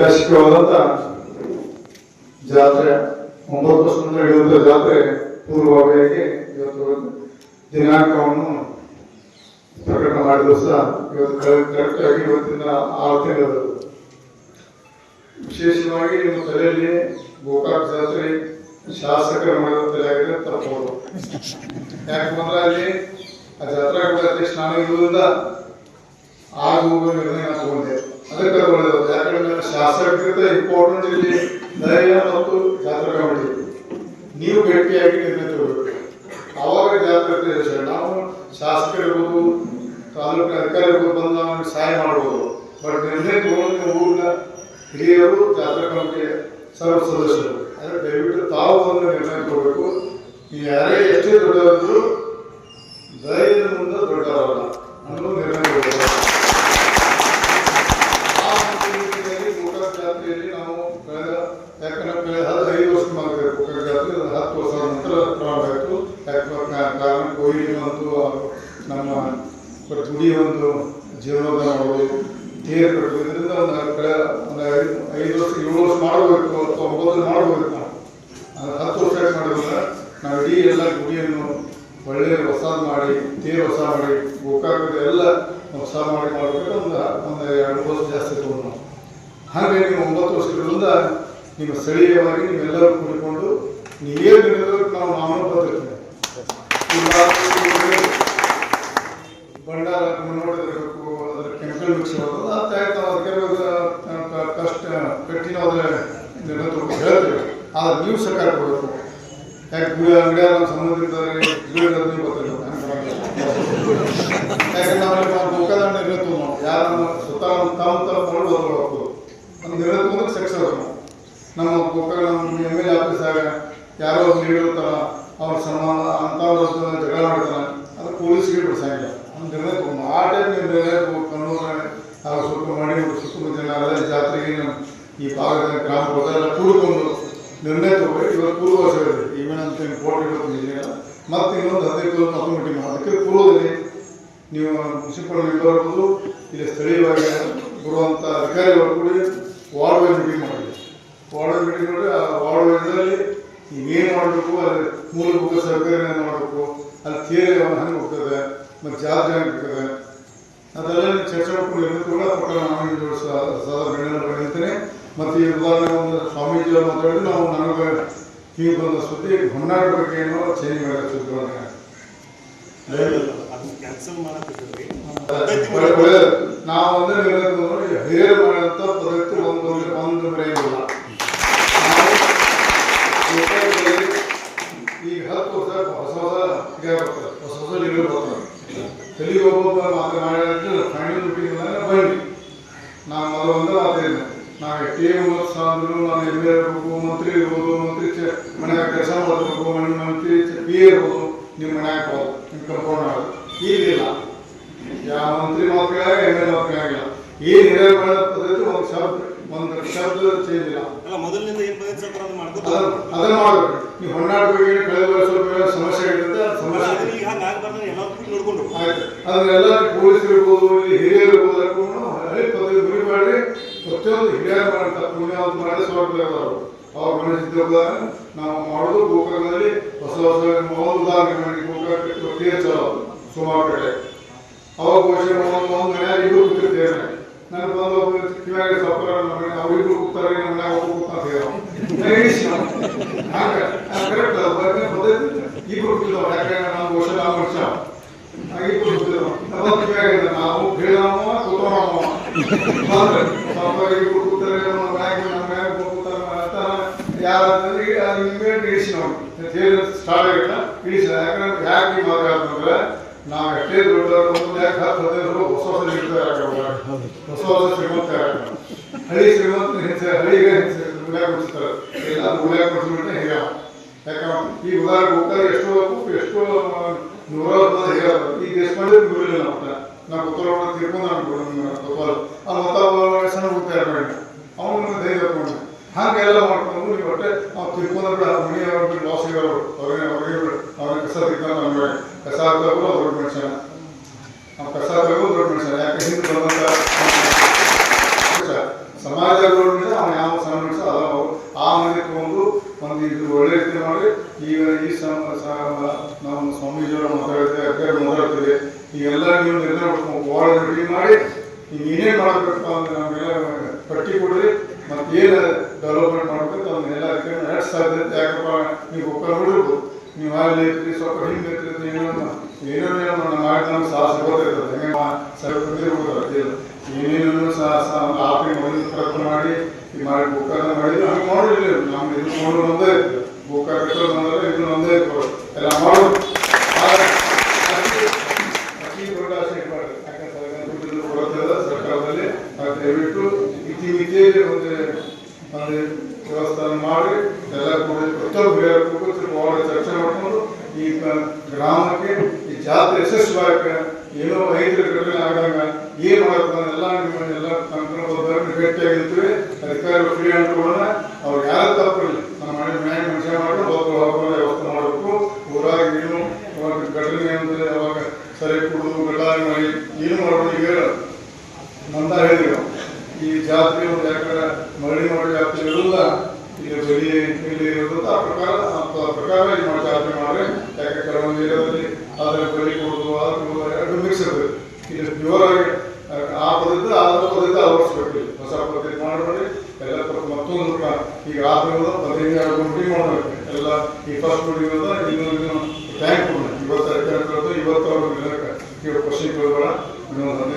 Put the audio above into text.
ಐತಿಹಾಸಿಕವಾದಂತ ಜಾತ್ರೆ ಒಂಬತ್ತು ವರ್ಷದಿಂದ ನಡೆಯುವಂತ ಜಾತ್ರೆ ಪೂರ್ವಭಾವಿಯಾಗಿ ಇವತ್ತು ದಿನಾಂಕವನ್ನು ಪ್ರಕಟ ಮಾಡಿದ್ರು ಸಹ ಇವತ್ತು ಕರೆಕ್ಟ್ ಆಗಿ ಇವತ್ತಿನ ಆರು ತಿಂಗಳು. ವಿಶೇಷವಾಗಿ ನಿಮ್ಮ ತಲೆಯಲ್ಲಿ ಗೋಕಾಕ್ ಜಾತ್ರೆ ಶಾಸಕರು ಮಾಡಿದ ತಲೆಯಾಗಿದೆ ತಪ್ಪಬಹುದು ಯಾಕಂದ್ರೆ ಅಲ್ಲಿ ಆ ಜಾತ್ರಾ ಕೂಡ ಅಧ್ಯಕ್ಷ ನಾನು ಇರುವುದರಿಂದ ಆಗುವ ನಿರ್ಣಯ ತಗೊಂಡೆ. ಅದಕ್ಕೆ ಒಳ್ಳೆಯದು. ಶಾಸಕರಿಗಿಂತ ಇಂಪಾರ್ಟೆಂಟ್ ಇಲ್ಲಿ ಧೈರ್ಯ ಮತ್ತು ಜಾತ್ರೆ ಕಮಿಟಿ ನೀವು ಗಟ್ಟಿಯಾಗಿ ನಿರ್ಣಯ ತಗೋಬೇಕು ಅವಾಗ ಜಾತ್ರೆ ನಾವು ಶಾಸಕರಿರ್ಬೋದು, ತಾಲೂಕಿನ ಅಧಿಕಾರಿಗಳು ಬಂದು ನಾವು ಸಹಾಯ ಮಾಡ್ಬೋದು. ಬಟ್ ನಿರ್ಣಯ ತಗೊಂಡು ಊರಿನ ಹಿರಿಯರು ಜಾತ್ರಾ ಕಮಿಟಿ ಸರ್ವ ಸದಸ್ಯರು. ಅಂದರೆ ದಯವಿಟ್ಟು ತಾವು ಒಂದು ನಿರ್ಣಯ ತಗೋಬೇಕು ಯಾರೇ ಎಷ್ಟೇ ದೊಡ್ಡವರು ಧೈರ್ಯದ ಮುಂದೆ ದೊಡ್ಡವರಲ್ಲ ಅನ್ನೋ ನಿರ್ಣಯ ತಗೋಬೇಕು ಆ ಒಂದು ನಿಟ್ಟಿನಲ್ಲಿ ಗೋಕಾಕ್ ಜಾತ್ರೆಯಲ್ಲಿ ನಾವು ಕಳೆದ ಯಾಕಂದ್ರೆ ಕಳೆದ ಹತ್ತು ಐದು ವರ್ಷ ಮಾಡಬೇಕು ಗೋಕಾಕ್ ಜಾತ್ರೆ ಅದು ಹತ್ತು ವರ್ಷ ನಂತರ ಪ್ರಾರಂಭ ಆಯಿತು ಯಾಕಂದ್ರೆ ಕಾರಣ ಕೊಯ್ಲಿ ಒಂದು ನಮ್ಮ ಗುಡಿ ಒಂದು ಜೀರ್ಣೋದ್ಧಾರ ಮಾಡೋದು ತೇರು ಕಟ್ಟೋದು ಇದರಿಂದ ಒಂದು ಕಳೆದ ಒಂದು ಐದು ವರ್ಷ, ಏಳು ವರ್ಷ ಮಾಡಬೇಕು, ಅಥವಾ ಒಂಬತ್ತು ಮಾಡಬೇಕು. ನಾವು ಅದು ಹತ್ತು ವರ್ಷ ಮಾಡಿದ್ರೆ ನಾವು ಇಡೀ ಎಲ್ಲ ಗುಡಿಯನ್ನು ಒಳ್ಳೆಯ ಹೊಸದು ಮಾಡಿ, ತೇರು ಹೊಸ ಮಾಡಿ ಗೋಕಾಕ ಎಲ್ಲ ಹೊಸ ಮಾಡಿ ಮಾಡಬೇಕು ಒಂದು ಒಂದು ಎರಡು ವರ್ಷ ಜಾಸ್ತಿ ತೊಗೊಂಡು ನಾವು. ಹಾಗೆ ನೀವು ಒಂಬತ್ತು ವರ್ಷಗಳಿಂದ ನಿಮ್ಮ ಸ್ಥಳೀಯವಾಗಿ ನೀವೆಲ್ಲರೂ ಕೂಡಿಕೊಂಡು ನೀವೇ ಬಿಡೋದು ನಾವು ನಾನು ಬರ್ತಿರ್ತೀವಿ ಭಂಡಾರ ನೋಡಿದಿರಬೇಕು ಅದರ ಕೆಮಿಕಲ್ ಮಿಕ್ಸ್ ಮಾಡೋದು ಅಂತ ಆಯ್ತು ನಾವು ಕಷ್ಟ ಕಠಿಣವಾದ ನಿರ್ಣಯ ತಗೊಂಡು ಹೇಳ್ತೀವಿ. ಆದ್ರೆ ನೀವು ಸರ್ಕಾರ ಕೊಡಬೇಕು. ಯಾಕೆ ಅಂಗಡಿಯ ನಮ್ಮ ಸಂಬಂಧಿಸಿದ್ದಾರೆ ನೀವು ಗೊತ್ತಿಲ್ಲ. ಯಾಕಂದ್ರೆ ನಾವು ಗೋಕಾದ ನಿರ್ಣಯ ತಗೊಂಡು ಯಾರು ನಮ್ಮ ಸುತ್ತ ತಮ್ಮ ತಮ್ಮ ಮಾಡಿ ಓದ್ಬೇಕು ಒಂದು ನಿರ್ಣಯ ತಗೊಂಡು ಸಕ್ಸಸ್ ನಾವು ನಮ್ಮ ನಮ್ಮ ಎಂ ಎಲ್ ಎ ಆಫೀಸಾಗ ಯಾರೋ ನೀಡಿರ್ತಾರ ಅವ್ರ ಸನ್ಮಾನ ಅಂಥವ್ರ ಜಗಳ ಮಾಡ್ತಾರ ಅದು ಪೊಲೀಸ್ಗೆ ಬಿಡ್ಸಂಗಿಲ್ಲ. ಒಂದು ನಿರ್ಣಯ ತಗೊಂಡು ಆ ಟೈಮ್ ನೀವು ನಿರ್ಣಯ ತಗೊಂಡು ಅವ್ರು ಸ್ವಲ್ಪ ಮಾಡಿ ಸುತ್ತಮುತ್ತ ಜನ ಎಲ್ಲ ಜಾತ್ರೆಗೆ ನಮ್ಮ ಈ ಭಾಗದ ಗ್ರಾಮ ಕೂಡಿಕೊಂಡು ನಿರ್ಣಯ ತಗೋಬೇಕು ಇವಾಗ ಪೂರ್ವ ಸೇರಿದೆ ಈವನ್ ಅಂತ ಕೋರ್ಟ್ ಇಡೋದು ಮತ್ತೆ ಇನ್ನೊಂದು ಹದಿನೈದು ಮತ್ತೊಂದು ಮೀಟಿಂಗ್ ಮಾಡೋದಕ್ಕೆ ಪೂರ್ವದಲ್ಲಿ ನೀವು ಮುನ್ಸಿಪಲ್ ಮೆಂಬರ್ ಇರ್ಬೋದು ಇಲ್ಲಿ ಸ್ಥಳೀಯವಾಗಿ ಬರುವಂಥ ಅಧಿಕಾರಿಗಳು ಕೂಡ ವಾರ್ಡ್ ವೈಸ್ ಮೀಟಿಂಗ್ ಮಾಡಿದೆ ವಾರ್ಡ್ ವೈಸ್ ಮೀಟಿಂಗ್ ಮಾಡಿ ಆ ವಾರ್ಡ್ ವೈಸಲ್ಲಿ ಏನು ಮಾಡಬೇಕು, ಅಲ್ಲಿ ಮೂಲಭೂತ ಸೌಕರ್ಯ ಮಾಡಬೇಕು, ಅಲ್ಲಿ ಥಿಯರಿ ಹಂಗೆ ಹೋಗ್ತದೆ ಮತ್ತು ಜಾತ್ರೆ ಹಂಗೆ ಅದೆಲ್ಲ ಚರ್ಚೆ ಮಾಡ್ಕೊಂಡು ಕೂಡ ಸದಾ ಬೆಳೆನ ಹೇಳ್ತೇನೆ ಮತ್ತು ಈ ಉದಾಹರಣೆ ಒಂದು ಸ್ವಾಮೀಜಿ ಅವರು ಮಾತಾಡಿ ನಾವು ನನಗೆ ಹೀಗೆ ಬಂದ ಸುದ್ದಿ ಹೊನ್ನಾಡ ಬಗ್ಗೆ ಏನೋ ಚೇಂಜ್ ಕ್ಯಾನ್ಸಲ್ ಮಾಡಕ್ಕಿದ್ರಿ ನಾವು ಅಂದ್ರೆ ಹಿರಿಯರು ಮಾಡಿದಂಥ ಪದ್ಧತಿ ಒಂದು ಒಂದು ಬರೆಯಲ್ಲ ನಾವು ಗೋಕಾಕದಲ್ಲಿ ಈಗ ಹತ್ತು ವರ್ಷ ಹೊಸ ಹೊಸ ಈಗ ಬರ್ತಾರೆ ಹೊಸ ಹೊಸ ಲೀಡರ್ ಬರ್ತಾರೆ ತೆಲಿಗೆ ಒಬ್ಬೊಬ್ಬ ಮಾತನಾಡಿದ್ರೆ ಫೈನಲ್ ಮೀಟಿಂಗ್ ಬನ್ನಿ ನಾವು ಅದು ಒಂದೇ ಮಾತಿಲ್ಲ ನಾವು ಎಷ್ಟೇ ಮೂವತ್ತು ಸಾವಿರ ನಾನು ಇರಬೇಕು ಮಂತ್ರಿ ಇರ್ಬೋದು ಮಂತ್ರಿ ಮನೆಯಾಗ ಕೆಲಸ ಮಾಡಬೇಕು ಮನೆ ಮಂತ್ರಿ ಪಿ ಇರ್ಬೋದು ನಿಮ್ಮ ಮನ್ಯಾಗ ಹೋಗೋದು ನಿಮ್ಮ ಕಂಪೌಂಡ್ ಆಗೋದು ಈಗಿಲ್ಲ ಯಾವ ಮಂತ್ರಿ ಮಕ್ಕಳ ಎಂ ಎಲ್ ಮಕ್ಕಳಾಗಿಲ್ಲ ಕೇಳಾಗಿಲ್ಲ ಈ ಮಾಡೋ ಪದ್ಧತಿ ಒಂದು ಶಬ್ದ ಒಂದು ಶಬ್ದ ಚೇಂಜ್ ಇಲ್ಲ. ಮೊದಲಿನಿಂದ ಏನು ಪದ್ಧತಿ ಸರ್ ಅದನ್ನ ಮಾಡಬೇಕು ಅದನ್ನ ಮಾಡಬೇಕು. ನೀವು ಬಗ್ಗೆ ಕಳೆದ ಸ್ವಲ್ಪ ಸಮಸ್ಯೆ ಇರುತ್ತೆ ಆ ಸಮಸ್ಯೆ ಅದನ್ನ ಈಗ ಹಂಗ ಆಗ್ಬಾರ್ದು ಎಲ್ಲ ನೋಡ್ಕೊಂಡು ಆಯ್ತು. ಅದನ್ನೆಲ್ಲ ಪೊಲೀಸ್ ಇರ್ಬೋದು ಇಲ್ಲಿ ಹಿರಿಯರು ಇರ್ಬೋದು ಅದಕ್ಕೂ ಹಳೆ ಪದವಿ ಗುರಿ ಮಾಡಿ ಪ್ರತಿಯೊಂದು ಹಿರಿಯರು ಮಾಡಿರ್ತಾರೆ ಪುಣ್ಯ ಮಾಡದೆ ಮಾಡಿ ಸ್ವರ್ಗದವರು ಅವ್ರ ಮನಸ್ಸಿದ್ದಾಗ ನಾವು ಮಾಡೋದು ಗೋಕರ್ಣದಲ್ಲಿ ಹೊಸ ಹೊಸ ಒಂದು ಉದಾಹರಣೆ ಮಾಡಿ ಗೋಕಾಕ ತೀರ್ ಚಲೋ ಸುಮಾರು ಕಡೆ. ಅವಾಗ ಬಹುಶಃ ಒಂದು ಒಂದು ಮನ್ಯಾಗ ಇಬ್ಬರು ಕೂತಿರ್ತೇವೆ ನನಗೆ ಬಂದು ಒಬ್ಬ ಕಿವಿಯಾಗ ಸಪ್ಪರ ನಮ್ಮ ಅವರಿಬ್ರು ಕೂತಾರೆ ನಮ್ಮ ಮನ್ಯಾಗ ಒಬ್ಬ ಪದ್ಧತಿ ಇಬ್ರು ಕೂತಿದ್ದಾವೆ ನಾವು ಬಹುಶಃ ನಾವು ವರ್ಷ ಆಗಿಬ್ರು ಕೂತಿದ್ದಾವೆ ನಾವು ಬೀಳಮ್ಮ ಕೂತೋಣಮ್ಮ ಬಂದ್ರೆ ಸ್ವಲ್ಪ ಇಬ್ರು ಕೂತಾರೆ ನಮ್ಮ ಮನ್ಯಾಗ ನಮ್ಮ ಮನ್ಯಾಗ ಕೂತಾರೆ ಅಂತಾರ ಯಾರಂದ್ರೆ ಅದು ಇಮ್ಮಿಡಿಯೇಟ್ ಇಳಿಸಿ ನೋಡಿ ಸ್ಟಾರ್ಟ್ ಆಗಿಲ್ಲ ಇಳಿಸಿದ ಯಾಕಂದ್ರೆ ಯಾಕೆ ಈ ಮಾತಾಡ್ತಂದ್ರೆ ನಾವು ಎಷ್ಟೇ ದೊಡ್ಡವರು ಮುಂದೆ ಯಾಕೆ ಹತ್ತು ಹದಿನೈದು ಹೊಸ ಹೊಸ ಇರ್ತಾರೆ ಹೊಸ ಹೊಸ ಶ್ರೀಮಂತ ಹಳಿ ಶ್ರೀಮಂತ ಹಿಂಸೆ ಹಳಿಗೆ ಹಿಂಸೆ ಗುಳ್ಯಾಗ ಕೊಡಿಸ್ತಾರೆ ಎಲ್ಲ ಗುಳ್ಯಾಗ ಕೊಡಿಸ್ಬಿಟ್ರೆ ಹೇಗ ಯಾಕಂದ್ರೆ ಈ ಉದಾಹರಣೆ ಹೋಗ್ತಾರೆ ಎಷ್ಟೋ ಎಷ್ಟೋ ನೂರಾರು ಮಂದಿ ಹೇಳೋದು ಈ ದೇಶಪಾಂಡೆ ನೂರಿಲ್ಲ ಅಂತ ನಾವು ಗೊತ್ತಲ್ಲ ತಿರ್ಕೊಂಡು ನಾನು ಗೊತ್ತಲ್ಲ ಆ ಮತ್ತ ಸಣ್ಣ ಹೋಗ್ತಾರೆ ಬೇಡ ಅವನು ಧೈರ್ಯ ತಗೊಂಡು ಹಾಗೆಲ್ಲ ಮಾಡ್ಕೊಂಡು ನೀವು ಒಟ್ಟೆ ನಾವು ತಿರ್ಕೊಂಡ್ರೆ ಬಿಡ ಮನೆ ಅವ್ರ ಲಾಸ್ ಇರೋರು. ಅವ್ರಿಗೆ ಅವ್ರಿಗೆ ಅವ್ರಿಗೆ ಕಸ ತಿರ್ಕೊಂಡು ನಮ್ಗೆ ಕಸ ಹಾಕೋರು ದೊಡ್ಡ ಮನುಷ್ಯ. ನಾವು ಕಸ ಹಾಕೋರು ದೊಡ್ಡ ಮನುಷ್ಯ. ಯಾಕೆ ಹಿಂದೆ ಬಂದಂತ ಸಮಾಜದೊಳಗೆ ಅವನು ಯಾವ ಸಣ್ಣ ಮನುಷ್ಯ? ಅದ ಆ ಮನೆ ತಗೊಂಡು ಒಂದು ಇದು ಒಳ್ಳೆ ರೀತಿ ಮಾಡಿ ಈಗ ಈ ಸಮ ಸ- ನಮ್ಮ ಸ್ವಾಮೀಜಿಯವರ ಮಾತಾಡ್ತೀವಿ ಅಕ್ಕರ ಮಾತಾಡ್ತೀವಿ ಈಗೆಲ್ಲ ನೀವು ನಿರ್ಣಯ ಮಾಡ್ಕೊಂಡು ವಾರ್ಡ್ ಮೀಟಿಂಗ್ ಮಾಡಿ ಈಗ ಏನೇನು ಮಾಡಬೇಕಪ್ಪ ಅಂದ್ರೆ ನಮಗೆಲ್ಲ ಪಟ್ಟಿ ಕೊಡ್ರಿ ಮತ್ತೆ ಏನು ಡೆವಲಪ್ಮೆಂಟ್ ಮಾಡ್ಬೇಕು ಅದನ್ನೆಲ್ಲ ಅದಕ್ಕೆ ಇದ್ದೆ ಯಾಕಪ್ಪ ನೀವು ಒಬ್ಬರು ನೋಡಿರ್ಬೋದು ನೀವು ಅಲ್ಲಿ ಇರ್ತೀರಿ ಸ್ವಲ್ಪ ಹಿಂಗೆ ಇರ್ತೀರಿ ಏನೋ ಏನೋ ಏನೋ ಮಾಡಿ ನಮ್ಗೆ ಸಾಹಸ ಗೊತ್ತಿರ್ತದೆ ಹೆಂಗೆ ಮಾ- ಸರ್ ಬಂದಿರ್ಬೋದು ಏನೇನು ಸಹ ಸಹ ಆಪಿ ಮೊದಲು ಪ್ರಯತ್ನ ಮಾಡಿ ಈ ಮಾಡಿ ಬುಕ್ಕಾನ ಮಾಡಿ ಹಂಗೆ ನೋಡಿಲ್ಲ ನಮ್ಗೆ ಇದು ನೋಡೋದು ಒಂದೇ ಬುಕ್ಕ ಕಟ್ಟೋದು ಅಂದ್ರೆ ಇದು ಒಂದೇ ಎಲ್ಲ ಮಾಡೋದು. ಸರ್ಕಾರದಲ್ಲಿ ದಯವಿಟ್ಟು ಅತಿ ದೊಡ್ಡ ಆಸೆ ಇಟ್ಬಾರ್ದು ಯಾಕಂದ್ರೆ ಸರ್ಕಾರ ದುಡ್ಡು ಕೊಡುತ್ತದೆ ಸರ್ಕಾರದಲ್ಲಿ ಅದು ದಯವಿಟ್ಟು ಇತಿಮಿತಿಯಲ್ಲಿ ಒಂದು ಒಂದು ವ್ಯವಸ್ಥಾನ ಮಾಡಿ ಎಲ್ಲ ಕೂಡ ಪ್ರತಿಯೊಬ್ಬ ಅವರ ಚರ್ಚೆ ಮಾಡಿಕೊಂಡು ಈ ಗ್ರಾಮಕ್ಕೆ ಈ ಜಾತ್ರೆ ಯಶಸ್ವಿಯಾಗ ಏನೋ ಐದು ಕಡಿಮೆ ಆಗಾಗ ಏನು ಮಾಡ್ತಾನೆ ಎಲ್ಲ ನಿಮ್ಮನ್ನೆಲ್ಲ ಕರ್ಕೊಂಡು ಭೇಟಿಯಾಗಿರ್ತೀವಿ ಅಧಿಕಾರಿಗಳು ಫ್ರೀ ಅನ್ಕೊಳ್ಳೋಣ ಅವ್ರು ಯಾರು ತಪ್ಪಿರಲಿ ನಮ್ಮ ಮನೆ ನ್ಯಾಯ ಮನುಷ್ಯ ಮಾಡಿ ಹೋಗ್ತಾ ಹೋಗೋಣ ವ್ಯವಸ್ಥೆ ಮಾಡಬೇಕು. ಊರಾಗ ಏನು ಅವಾಗ ಕಡಿಮೆ ಅಂದ್ರೆ ಅವಾಗ ಸರಿ ಕುಡಿದು ಗಟಾರಿ ಮಾಡಿ ಏನು ಮಾಡೋದು ಈಗ ನಂದ ಹೇಳಿದ್ರು. ಈ ಜಾತ್ರೆ ಒಂದು ಯಾಕಂದ್ರೆ ಮರಳಿ ಮಾಡಿ ಜಾತ್ರೆ ಇಲ್ಲಿ ಬರೀ ಇಲ್ಲಿ ಇರೋದು ಆ ಪ್ರಕಾರ ಪ್ರಕಾರ ಈ ಮಾಡಿ ಜಾತ್ರೆ ಮಾಡ್ರೆ ಯಾಕೆ ಕೆಲವೊಂದು ಏರಿಯಾದಲ್ಲಿ ಅದ್ರ ಬಲಿ ಕೊಡೋದು ಕೊಡೋದು ಎರಡು ಮಿಕ್ಸ್ ಇರ್ತದೆ ಇಲ್ಲಿ ಪ್ಯೂರ್ ಆಗಿ ಆ, ಪದ್ಧತಿ ಆ ಪದ್ಧತಿ ಅಳವಡಿಸ್ಬೇಕು. ಹೊಸ ಪದ್ಧತಿ ಮಾಡಬೇಡಿ ಎಲ್ಲ ಮತ್ತೊಂದು ಈಗ ಆದ್ಮೇಲೆ ಪದ್ಧತಿ ಮೀಟಿಂಗ್ ಮಾಡ್ಬೇಕು. ಎಲ್ಲ ಈ ಫಸ್ಟ್ ಅದ ಇನ್ನೊಂದು ಟ್ಯಾಂಕ್ ಇವತ್ತು ಇವತ್ತು ಅವ್ರಿಗೆ ಇವಾಗ ಕ್ವಶನ್ ಕೇಳಬೇಡ ಇನ್ನೊಂದು